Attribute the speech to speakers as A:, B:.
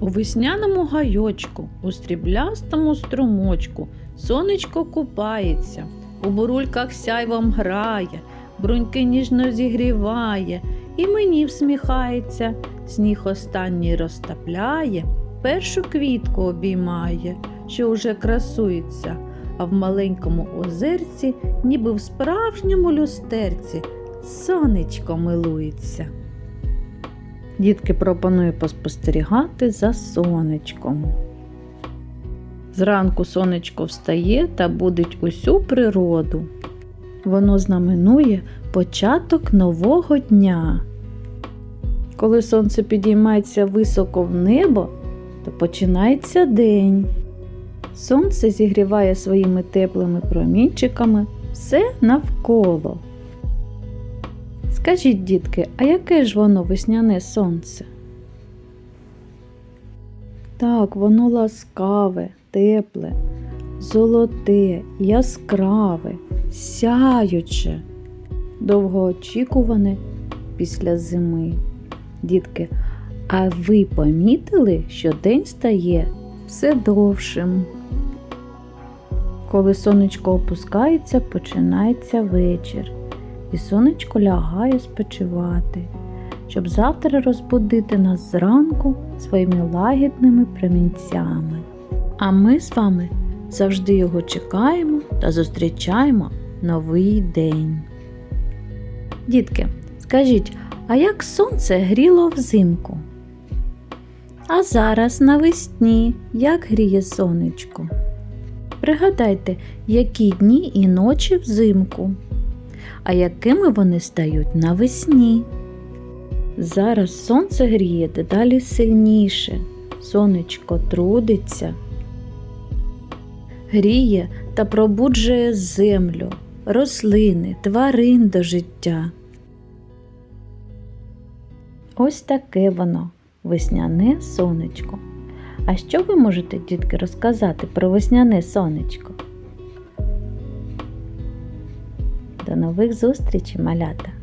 A: У весняному гайочку, у стріблястому струмочку, сонечко купається, у бурульках сяйвом грає, бруньки ніжно зігріває, і мені всміхається, сніг останній розтапляє, першу квітку обіймає, що уже красується, а в маленькому озерці, ніби в справжньому люстерці, сонечко милується. Дітки пропоную поспостерігати за сонечком. Зранку сонечко встає та будить усю природу. Воно знаменує початок нового дня. Коли сонце підіймається високо в небо, то починається день. Сонце зігріває своїми теплими промінчиками все навколо. Скажіть, дітки, а яке ж воно весняне сонце? Так, воно ласкаве, тепле, золоте, яскраве, сяюче, довгоочікуване після зими. Дітки, а ви помітили, що день стає все довшим? Коли сонечко опускається, починається вечір і сонечко лягає спочивати, щоб завтра розбудити нас зранку своїми лагідними промінцями. А ми з вами завжди його чекаємо та зустрічаємо новий день. Дітки, скажіть, а як сонце гріло взимку? А зараз навесні як гріє сонечко? Пригадайте, які дні і ночі взимку а якими вони стають навесні. Зараз сонце гріє дедалі сильніше, сонечко трудиться, гріє та пробуджує землю, рослини, тварин до життя. Ось таке воно, весняне сонечко. А що ви можете, дітки, розказати про весняне сонечко? Нових зустрічей, малята!